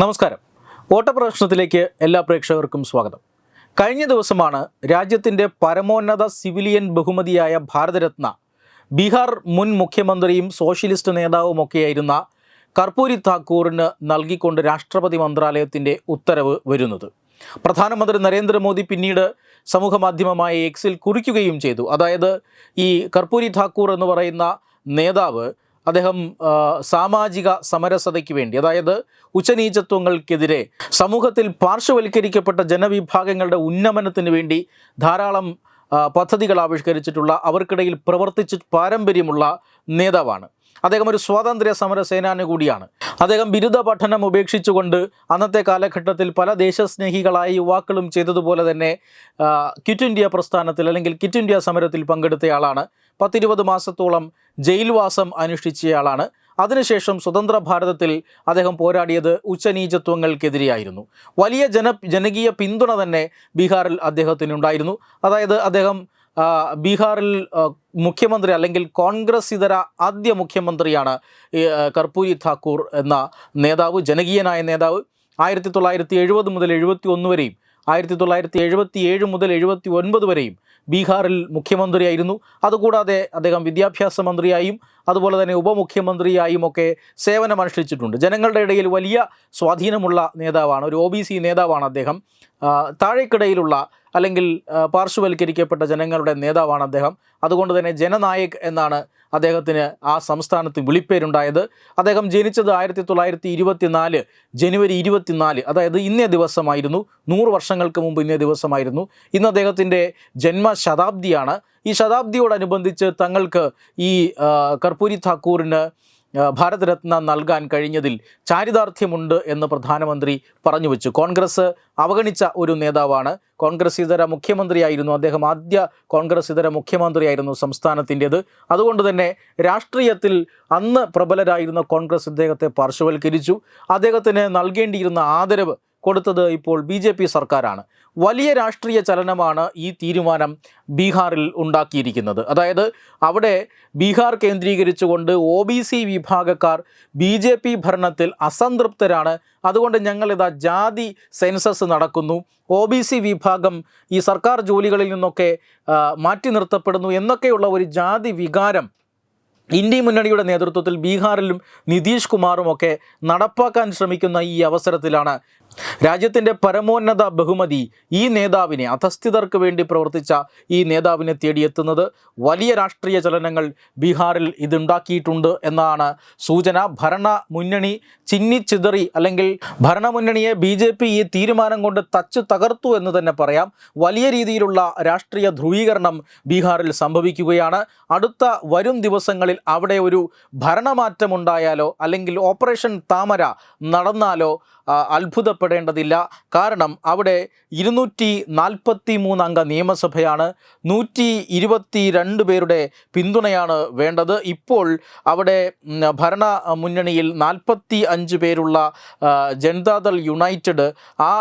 നമസ്കാരം. ഓട്ടപ്രദർശനത്തിലേക്ക് എല്ലാ പ്രേക്ഷകർക്കും സ്വാഗതം. കഴിഞ്ഞ ദിവസമാണ് രാജ്യത്തിന്റെ പരമോന്നത സിവിലിയൻ ബഹുമതിയായ ഭാരതരത്ന ബീഹാർ മുൻ മുഖ്യമന്ത്രിയും സോഷ്യലിസ്റ്റ് നേതാവുമൊക്കെയായിരുന്ന കർപ്പൂരി താക്കൂറിന് നൽകിക്കൊണ്ട് രാഷ്ട്രപതി മന്ത്രാലയത്തിന്റെ ഉത്തരവ് വരുന്നത്. പ്രധാനമന്ത്രി നരേന്ദ്രമോദി പിന്നീട് സമൂഹമാധ്യമമായ എക്സിൽ കുറിക്കുകയും ചെയ്തു. അതായത് ഈ കർപ്പൂരി താക്കൂർ എന്ന് പറയുന്ന നേതാവ് അദ്ദേഹം സാമാജിക സമരസതയ്ക്ക് വേണ്ടി അതായത് ഉച്ചനീചത്വങ്ങൾക്കെതിരെ സമൂഹത്തിൽ പാർശ്വവൽക്കരിക്കപ്പെട്ട ജനവിഭാഗങ്ങളുടെ ഉന്നമനത്തിന് വേണ്ടി ധാരാളം പദ്ധതികൾ ആവിഷ്കരിച്ചിട്ടുള്ള അവർക്കിടയിൽ പ്രവർത്തിച്ച് പാരമ്പര്യമുള്ള നേതാവാണ്. അദ്ദേഹം ഒരു സ്വാതന്ത്ര്യ സമര സേനാനി കൂടിയാണ്. അദ്ദേഹം ബിരുദ പഠനം ഉപേക്ഷിച്ചുകൊണ്ട് അന്നത്തെ കാലഘട്ടത്തിൽ പല ദേശസ്നേഹികളായ യുവാക്കളും ചെയ്തതുപോലെ തന്നെ കിറ്റ് ഇന്ത്യ പ്രസ്ഥാനത്തിൽ അല്ലെങ്കിൽ കിറ്റ് ഇന്ത്യ സമരത്തിൽ പങ്കെടുത്തയാളാണ്. പത്തിരുപത് മാസത്തോളം ജയിൽവാസം അനുഷ്ഠിച്ചയാളാണ്. അതിനുശേഷം സ്വതന്ത്ര ഭാരതത്തിൽ അദ്ദേഹം പോരാടിയത് ഉച്ചനീചത്വങ്ങൾക്കെതിരെയായിരുന്നു. വലിയ ജന ജനകീയ പിന്തുണ തന്നെ ബീഹാറിൽ അദ്ദേഹത്തിനുണ്ടായിരുന്നു. അതായത് അദ്ദേഹം ബീഹാറിൽ മുഖ്യമന്ത്രി അല്ലെങ്കിൽ കോൺഗ്രസ് ഇതര ആദ്യ മുഖ്യമന്ത്രിയാണ് കർപ്പൂരി താക്കൂർ എന്ന നേതാവ് ജനകീയനായ നേതാവ്. ആയിരത്തി തൊള്ളായിരത്തി എഴുപത് മുതൽ എഴുപത്തി ഒന്ന് വരെയും ആയിരത്തി തൊള്ളായിരത്തി എഴുപത്തി ഏഴ് മുതൽ എഴുപത്തി ഒൻപത് വരെയും ബീഹാറിൽ മുഖ്യമന്ത്രിയായിരുന്നു. അതുകൂടാതെ അദ്ദേഹം വിദ്യാഭ്യാസ മന്ത്രിയായും അതുപോലെ തന്നെ ഉപമുഖ്യമന്ത്രിയായും ഒക്കെ സേവനമനുഷ്ഠിച്ചിട്ടുണ്ട്. ജനങ്ങളുടെ ഇടയിൽ വലിയ സ്വാധീനമുള്ള നേതാവാണ് ഒരു ഒ നേതാവാണ് അദ്ദേഹം. താഴേക്കിടയിലുള്ള അല്ലെങ്കിൽ പാർശ്വവൽക്കരിക്കപ്പെട്ട ജനങ്ങളുടെ നേതാവാണ് അദ്ദേഹം. അതുകൊണ്ട് തന്നെ ജനനായക് എന്നാണ് അദ്ദേഹത്തിന് ആ സംസ്ഥാനത്ത് വിളിപ്പേരുണ്ടായത്. അദ്ദേഹം ജനിച്ചത് ആയിരത്തി തൊള്ളായിരത്തി ഇരുപത്തിനാല് ജനുവരി ഇരുപത്തിനാല് അതായത് ഇന്നേ ദിവസമായിരുന്നു. നൂറ് വർഷങ്ങൾക്ക് മുമ്പ് ഇന്നേ ദിവസമായിരുന്നു. ഇന്ന് അദ്ദേഹത്തിന്റെ ജന്മശതാബ്ദിയാണ്. ഈ ശതാബ്ദിയോടനുബന്ധിച്ച് തങ്ങൾക്ക് ഈ കർപ്പൂരി താക്കൂറിന് ഭാരതരത്ന നൽകാൻ കഴിഞ്ഞതിൽ ചാരിതാർത്ഥ്യമുണ്ട് എന്ന് പ്രധാനമന്ത്രി പറഞ്ഞു വെച്ചു. കോൺഗ്രസ് അവഗണിച്ച ഒരു നേതാവാണ്. കോൺഗ്രസ് ഇതര മുഖ്യമന്ത്രിയായിരുന്നു. അദ്ദേഹം ആദ്യ കോൺഗ്രസ് ഇതര മുഖ്യമന്ത്രിയായിരുന്നു സംസ്ഥാനത്തിന്റെത്. അതുകൊണ്ട് തന്നെ രാഷ്ട്രീയത്തിൽ അന്ന് പ്രബലരായിരുന്ന കോൺഗ്രസ് അദ്ദേഹത്തെ പാർശ്വവൽക്കരിച്ചു. അദ്ദേഹത്തിന് നൽകേണ്ടിയിരുന്ന ആദരവ് കൊടുത്തത് ഇപ്പോൾ ബി ജെ പി സർക്കാരാണ്. വലിയ രാഷ്ട്രീയ ചലനമാണ് ഈ തീരുമാനം ബീഹാറിൽ ഉണ്ടാക്കിയിരിക്കുന്നത്. അതായത് അവിടെ ബീഹാർ കേന്ദ്രീകരിച്ചുകൊണ്ട് ഒ ബി സി വിഭാഗക്കാർ ബി ജെ പി ഭരണത്തിൽ അസംതൃപ്തരാണ്. അതുകൊണ്ട് ഞങ്ങളിതാ ജാതി സെൻസസ് നടക്കുന്നു. ഒ ബി സി വിഭാഗം ഈ സർക്കാർ ജോലികളിൽ നിന്നൊക്കെ മാറ്റി നിർത്തപ്പെടുന്നു എന്നൊക്കെയുള്ള ഒരു ജാതി വികാരം ഇന്ത്യ മുന്നണിയുടെ നേതൃത്വത്തിൽ ബീഹാറിലും നിതീഷ് കുമാറുമൊക്കെ നടപ്പാക്കാൻ ശ്രമിക്കുന്ന ഈ അവസരത്തിലാണ് രാജ്യത്തിന്റെ പരമോന്നത ബഹുമതി ഈ നേതാവിനെ അധസ്ഥിതർക്ക് വേണ്ടി പ്രവർത്തിച്ച ഈ നേതാവിനെ തേടിയെത്തുന്നത് വലിയ രാഷ്ട്രീയ ചലനങ്ങൾ ബീഹാറിൽ ഇതുണ്ടാക്കിയിട്ടുണ്ട് എന്നാണ് സൂചന. ഭരണ മുന്നണി ചിന്നിച്ചിതറി അല്ലെങ്കിൽ ഭരണമുന്നണിയെ ബി ജെ പി ഈ തീരുമാനം കൊണ്ട് തച്ചു തകർത്തു എന്ന് തന്നെ പറയാം. വലിയ രീതിയിലുള്ള രാഷ്ട്രീയ ധ്രുവീകരണം ബീഹാറിൽ സംഭവിക്കുകയാണ്. അടുത്ത വരും ദിവസങ്ങളിൽ അവിടെ ഒരു ഭരണമാറ്റമുണ്ടായാലോ അല്ലെങ്കിൽ ഓപ്പറേഷൻ താമര നടന്നാലോ അത്ഭുതപ്പെടേണ്ടതില്ല. കാരണം അവിടെ ഇരുന്നൂറ്റി നാൽപ്പത്തി മൂന്നംഗ നിയമസഭയാണ് നൂറ്റി ഇരുപത്തി രണ്ട് പേരുടെ പിന്തുണയാണ് വേണ്ടത്. ഇപ്പോൾ അവിടെ ഭരണ മുന്നണിയിൽ നാൽപ്പത്തി അഞ്ച് പേരുള്ള ജനതാദൾ യുണൈറ്റഡ് ആ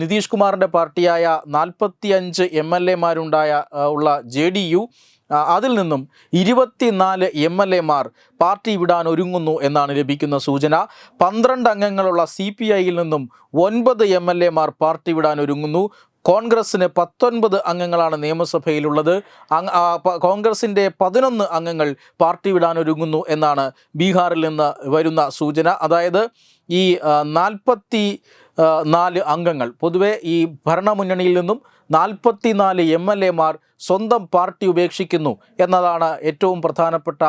നിതീഷ് കുമാറിന്റെ പാർട്ടിയായ നാൽപ്പത്തി അഞ്ച് എം എൽ എമാരുണ്ടായ ഉള്ള ജെ ഡി യു അതിൽ നിന്നും ഇരുപത്തിനാല് എം എൽ എമാർ പാർട്ടി വിടാൻ ഒരുങ്ങുന്നു എന്നാണ് ലഭിക്കുന്ന സൂചന. പന്ത്രണ്ട് അംഗങ്ങളുള്ള സി പി ഐയിൽ നിന്നും ഒൻപത് എം എൽ എമാർ പാർട്ടി വിടാൻ ഒരുങ്ങുന്നു. കോൺഗ്രസ്സിന് പത്തൊൻപത് അംഗങ്ങളാണ് നിയമസഭയിലുള്ളത്. കോൺഗ്രസിന്റെ പതിനൊന്ന് അംഗങ്ങൾ പാർട്ടി വിടാൻ ഒരുങ്ങുന്നു എന്നാണ് ബീഹാറിൽ നിന്ന് വരുന്ന സൂചന. അതായത് ഈ നാൽപ്പത്തി നാല് അംഗങ്ങൾ. പൊതുവെ ഈ ഭരണമുന്നണിയിൽ നിന്നും നാൽപ്പത്തിനാല് എം എൽ എമാർ സ്വന്തം പാർട്ടി ഉപേക്ഷിക്കുന്നു എന്നതാണ് ഏറ്റവും പ്രധാനപ്പെട്ട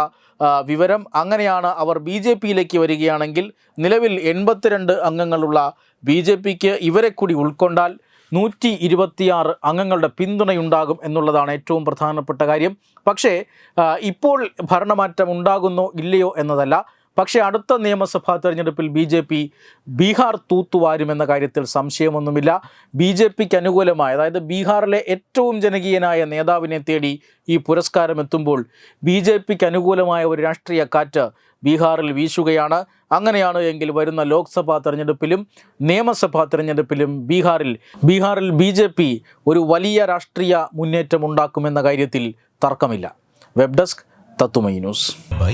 വിവരം. അങ്ങനെയാണ് അവർ ബി ജെ പിയിലേക്ക് വരികയാണെങ്കിൽ നിലവിൽ എൺപത്തിരണ്ട് അംഗങ്ങളുള്ള ബി ജെ പിക്ക് ഇവരെ കൂടി ഉൾക്കൊണ്ടാൽ നൂറ്റി ഇരുപത്തിയാറ് അംഗങ്ങളുടെ പിന്തുണയുണ്ടാകും എന്നുള്ളതാണ് ഏറ്റവും പ്രധാനപ്പെട്ട കാര്യം. പക്ഷേ ഇപ്പോൾ ഭരണമാറ്റം ഉണ്ടാകുന്നോ ഇല്ലയോ എന്നതല്ല. പക്ഷേ അടുത്ത നിയമസഭാ തെരഞ്ഞെടുപ്പിൽ ബി ജെ പി ബീഹാർ തൂത്തുവാരുമെന്ന കാര്യത്തിൽ സംശയമൊന്നുമില്ല. ബി ജെ പിക്ക് അനുകൂലമായ അതായത് ബീഹാറിലെ ഏറ്റവും ജനകീയനായ നേതാവിനെ തേടി ഈ പുരസ്കാരം എത്തുമ്പോൾ ബി ജെ പിക്ക് അനുകൂലമായ ഒരു രാഷ്ട്രീയ കാറ്റ് ബീഹാറിൽ വീശുകയാണ്. അങ്ങനെയാണ് എങ്കിൽ വരുന്ന ലോക്സഭാ തെരഞ്ഞെടുപ്പിലും നിയമസഭാ തെരഞ്ഞെടുപ്പിലും ബീഹാറിൽ ബീഹാറിൽ ബി ജെ പി ഒരു വലിയ രാഷ്ട്രീയ മുന്നേറ്റം ഉണ്ടാക്കുമെന്ന കാര്യത്തിൽ തർക്കമില്ല. വെബ് ഡെസ്ക് തത്തുമൈ news. Bye.